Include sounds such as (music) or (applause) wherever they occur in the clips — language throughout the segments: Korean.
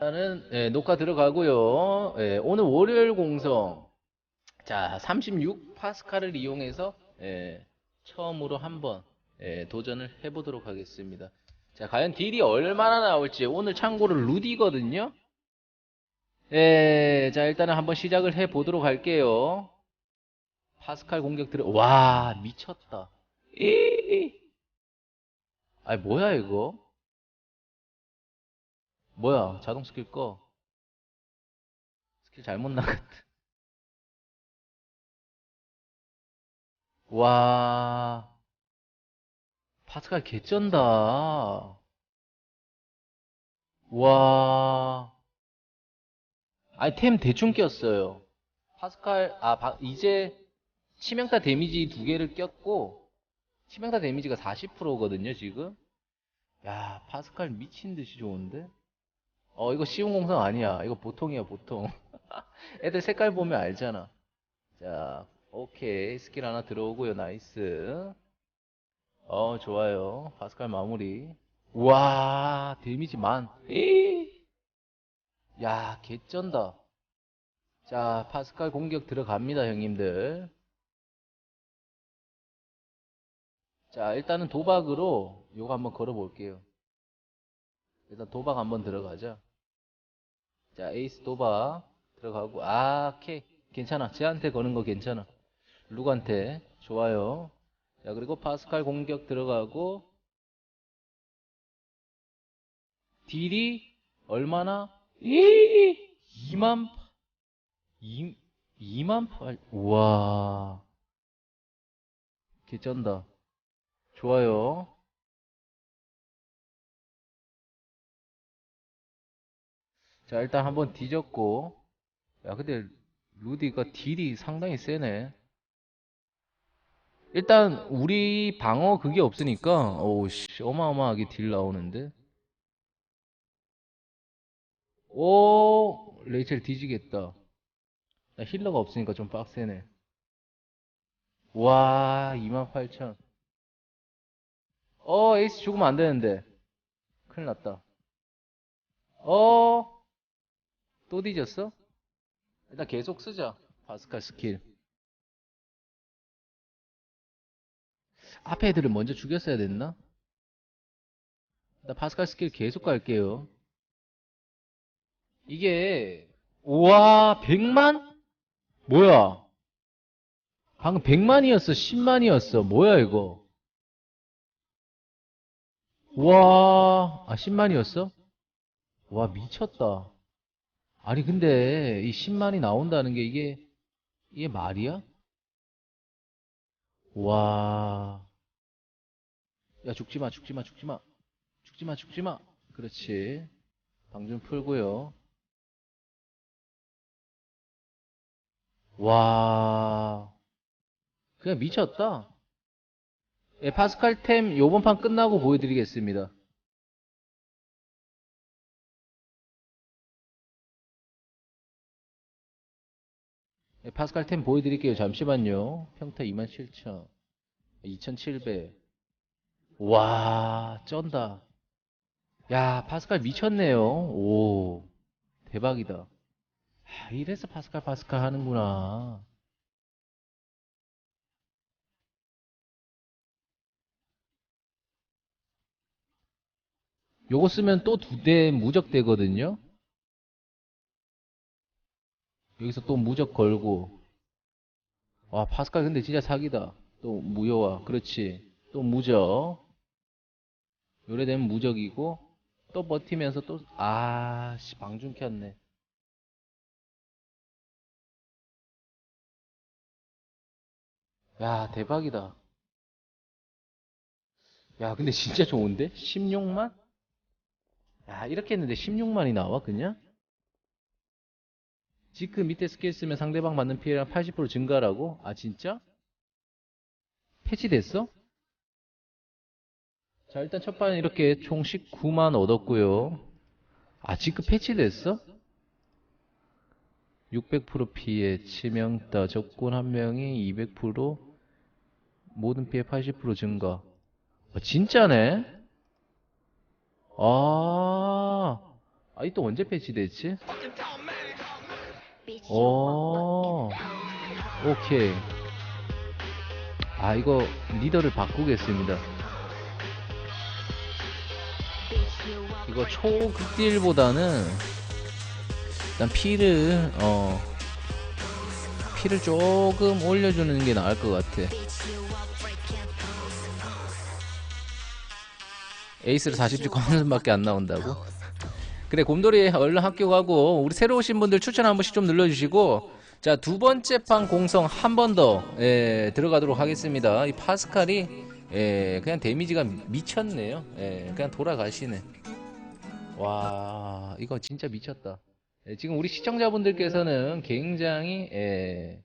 일단은 예, 녹화 들어가고요. 예, 오늘 월요일 공성 자 36 파스칼을 이용해서 예, 처음으로 한번 예, 도전을 해보도록 하겠습니다. 자 과연 딜이 얼마나 나올지 오늘 참고로 루디거든요. 예, 자 일단은 한번 시작을 해보도록 할게요. 파스칼 공격 들어 와 미쳤다. 이 아니 뭐야 이거? 뭐야 자동 스킬 꺼. 스킬 잘못 나갔다. 와. 파스칼 개쩐다. 와. 아니 템 대충 꼈어요. 파스칼 아 바- 이제 치명타 데미지 두 개를 꼈고 치명타 데미지가 40%거든요 지금? 야 파스칼 미친 듯이 좋은데 어, 이거 쉬운 공성 아니야. 이거 보통이야, 보통. (laughs) 애들 색깔 보면 알잖아. 자, 오케이. 스킬 하나 들어오고요. 나이스. 어, 좋아요. 파스칼 마무리. 우와, 데미지 만. 에이. (laughs) 야, 개쩐다. 자, 파스칼 공격 들어갑니다, 형님들. 자, 일단은 도박으로 요거 한번 걸어볼게요. 일단 도박 한번 들어가자. 자, 에이스 도박 들어가고, 아, 오케이. 괜찮아. 쟤한테 거는 거 괜찮아. 룩한테. 좋아요. 자, 그리고 파스칼 공격 들어가고, 딜이 얼마나? 이 2만, 2, 2만 8, 우와. 개쩐다. 좋아요. 자, 일단 한번 뒤졌고. 야, 근데 루디가 딜이 상당히 세네. 일단 우리 방어 그게 없으니까 오우 씨 어마어마하게 딜 나오는데. 오, 레이첼 뒤지겠다. 나 힐러가 없으니까 좀 빡세네. 와, 28,000. 어, 에이스 죽으면 안 되는데. 큰일 났다. 어, 또 뒤졌어? 일단 계속 쓰자. 파스칼 스킬. 앞에 애들을 먼저 죽였어야 됐나? 나 파스칼 스킬 계속 갈게요. 이게, 우와, 100만? 뭐야? 방금 100만이었어, 10만이었어. 뭐야, 이거? 우와, 아, 10만이었어? 와, 미쳤다. 아니, 근데 이 10만이 나온다는 게 이게, 이게 말이야? 와. 야, 죽지 마, 죽지 마, 죽지 마. 죽지 마, 죽지 마. 그렇지. 방 좀 풀고요. 와. 그냥 미쳤다. 예, 파스칼 템 요번 판 끝나고 보여드리겠습니다. 예, 파스칼 템 보여드릴게요. 잠시만요. 평타 27,000. 2,700. 와, 쩐다. 야, 파스칼 미쳤네요. 오, 대박이다. 아, 이래서 파스칼 파스칼 하는구나. 요거 쓰면 또 두 대 무적 되거든요. 여기서 또 무적 걸고. 와, 파스칼 근데 진짜 사기다. 또 무효화. 그렇지. 또 무적. 요래 되면 무적이고. 또 버티면서 또, 아, 씨, 방중 켰네. 야, 대박이다. 야, 근데 진짜 좋은데? 16만? 야, 이렇게 했는데 16만이 나와, 그냥? 지크 밑에 스킬 쓰면 상대방 맞는 피해량 80% 증가라고? 아, 진짜? 패치됐어? 자, 일단 첫 판은 이렇게 총 19만 얻었고요. 아, 지크 패치됐어? 600% 피해, 치명타, 적군 한 명이 200% 모든 피해 80% 증가. 아, 진짜네? 아, 아, 이 또 언제 패치됐지? 오, 오케이. 아, 이거 리더를 바꾸겠습니다. 이거 초극딜보다는 일단 피를, 어, 피를 조금 올려주는 게 나을 것 같아. 에이스를 40주 컨셉밖에 안 나온다고? 그래 곰돌이 얼른 학교 가고 우리 새로 오신 분들 추천 한 번씩 좀 눌러주시고 자 두 번째 판 공성 한 번더 예, 들어가도록 하겠습니다. 이 파스칼이 예, 그냥 데미지가 미쳤네요. 예, 그냥 돌아가시네. 와 이거 진짜 미쳤다. 예, 지금 우리 시청자분들께서는 굉장히 예,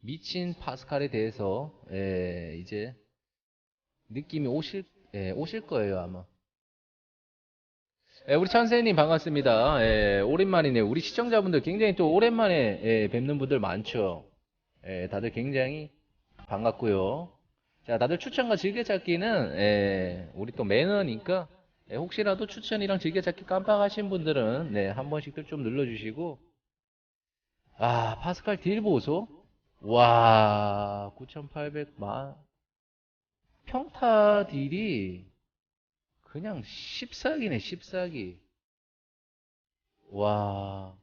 미친 파스칼에 대해서 예, 이제 느낌이 오실 예, 오실 거예요 아마 예, 우리 천세님 반갑습니다. 예, 오랜만이네요. 우리 시청자분들 굉장히 또 오랜만에 예, 뵙는 분들 많죠. 예, 다들 굉장히 반갑고요. 자, 다들 추천과 즐겨찾기는 예, 우리 또 매너니까 예, 혹시라도 추천이랑 즐겨찾기 깜빡하신 분들은 네, 한 번씩들 좀 눌러주시고 아, 파스칼 딜 보소? 와, 9,800만 평타 딜이 그냥 14기네 14기 와.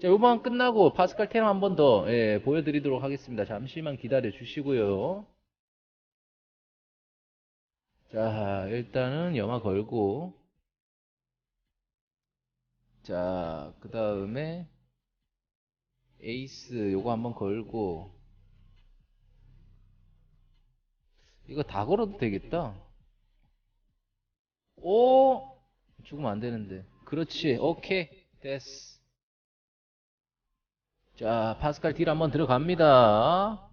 자, 요번 끝나고 파스칼 테마 한 번 더 예, 보여드리도록 하겠습니다. 잠시만 기다려 주시고요. 자, 일단은 영화 걸고 자, 그 다음에 에이스 요거 한번 걸고 이거 다 걸어도 되겠다. 오! 죽으면 안 되는데. 그렇지. 오케이. 됐어. 자, 파스칼 딜 한번 들어갑니다.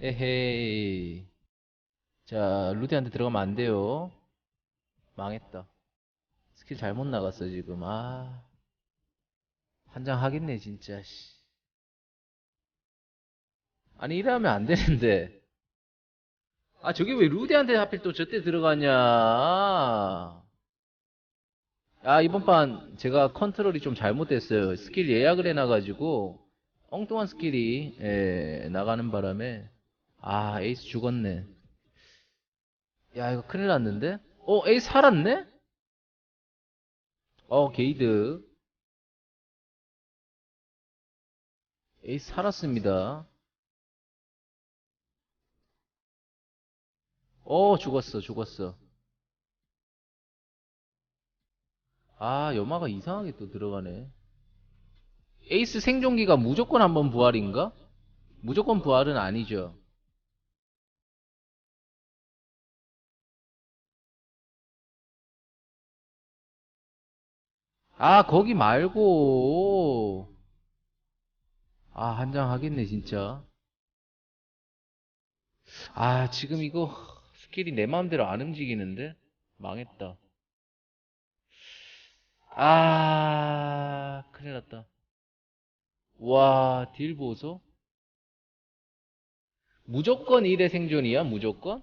에헤이. 자, 루디한테 들어가면 안 돼요. 망했다. 스킬 잘못 나갔어, 지금. 아. 환장하겠네, 진짜, 씨. 아니, 이러면 안 되는데. 아, 저게 왜 루디한테 하필 또 저때 들어가냐. 아, 이번 판 제가 컨트롤이 좀 잘못됐어요. 스킬 예약을 해놔가지고, 엉뚱한 스킬이, 예, 나가는 바람에, 아, 에이스 죽었네. 야, 이거 큰일 났는데? 어, 에이스 살았네? 어, 게이드. 에이스 살았습니다. 어, 죽었어, 죽었어. 아, 염화가 이상하게 또 들어가네. 에이스 생존기가 무조건 한번 부활인가? 무조건 부활은 아니죠. 아, 거기 말고. 아, 한 장 하겠네, 진짜. 아, 지금 이거 스킬이 내 마음대로 안 움직이는데? 망했다. 아, 큰일 났다. 와, 딜 보소? 무조건 1의 생존이야, 무조건?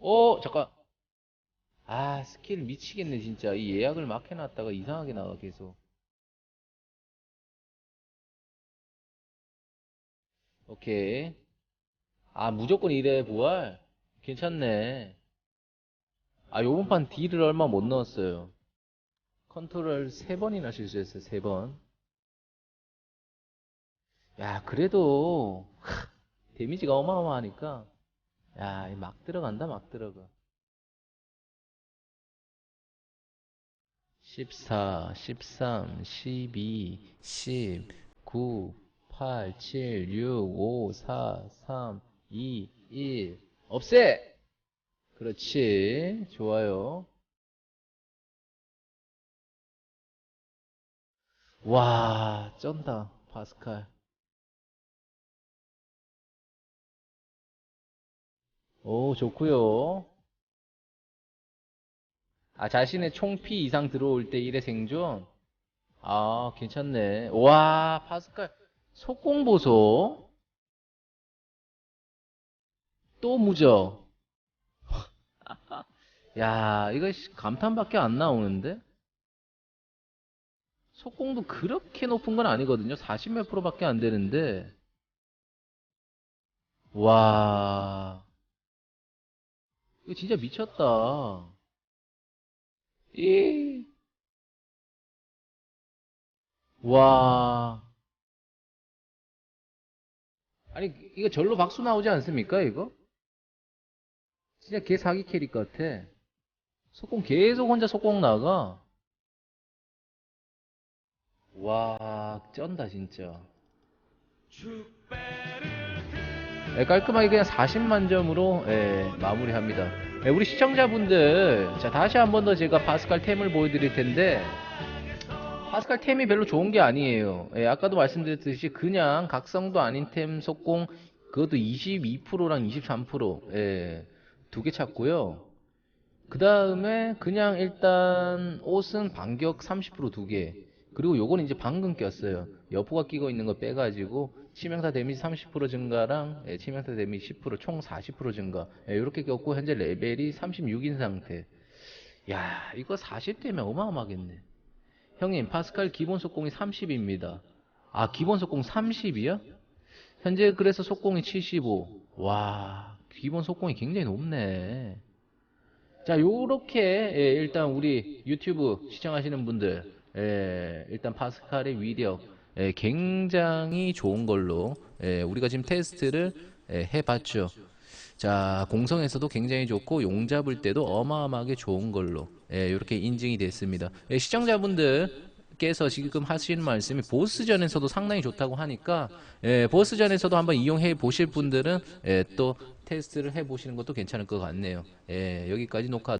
어, 잠깐. 아, 스킬 미치겠네, 진짜. 이 예약을 막 해놨다가 이상하게 나와, 계속. 오케이. 아, 무조건 이래, 부활? 괜찮네. 아, 요번 판 딜을 얼마 못 넣었어요. 컨트롤 3번이나 실수했어요, 3번. 야, 그래도, 하, 데미지가 어마어마하니까. 야, 이막 들어간다, 막 들어가. 14, 13, 12, 10, 9, 8, 7, 6, 5, 4, 3, 2, 1. 없애! 그렇지. 좋아요. 와, 쩐다. 파스칼. 오, 좋고요. 아, 자신의 총피 이상 들어올 때 1회 생존? 아, 괜찮네. 와, 파스칼. 속공보소. 또 무적. (laughs) 야, 이거 씨, 감탄밖에 안 나오는데? 속공도 그렇게 높은 건 아니거든요. 40몇 프로 밖에 안 되는데. 와. 이거 진짜 미쳤다. 이. 와. 아니, 이거 절로 박수 나오지 않습니까, 이거? 진짜 개 사기 캐릭 같아. 속공 계속 혼자 속공 나가. 와, 쩐다, 진짜. 예, 깔끔하게 그냥 40만 점으로 예, 마무리합니다. 예, 우리 시청자분들, 자 다시 한 번 더 제가 파스칼 템을 보여드릴 텐데 파스칼 템이 별로 좋은 게 아니에요. 예, 아까도 말씀드렸듯이 그냥 각성도 아닌 템 속공 그것도 22%랑 23% 예, 두 개 찾고요. 그 다음에 그냥 일단 옷은 반격 30%두 개. 그리고 요거는 이제 방금 꼈어요. 여포가 끼고 있는 거 빼가지고 치명타 데미지 30% 증가랑 예, 치명타 데미지 10%총 40% 증가. 예, 이렇게 꼈고 현재 레벨이 36인 상태. 야 이거 40대면 어마어마하겠네. 형님 파스칼 기본 속공이 30입니다. 아 기본 속공 30이요? 현재 그래서 속공이 75. 와 기본 속공이 굉장히 높네. 자, 요렇게 예, 일단 우리 유튜브 시청하시는 분들 예, 일단 파스칼의 위력 예, 굉장히 좋은 걸로 예, 우리가 지금 테스트를 예, 해봤죠. 자, 공성에서도 굉장히 좋고 용 잡을 때도 어마어마하게 좋은 걸로 예, 이렇게 인증이 됐습니다. 예, 시청자분들 께서 지금 하시는 말씀이 보스전에서도 상당히 좋다고 하니까 예, 보스전에서도 한번 이용해 보실 분들은 예, 또 테스트를 해 보시는 것도 괜찮을 것 같네요. 예, 여기까지 녹화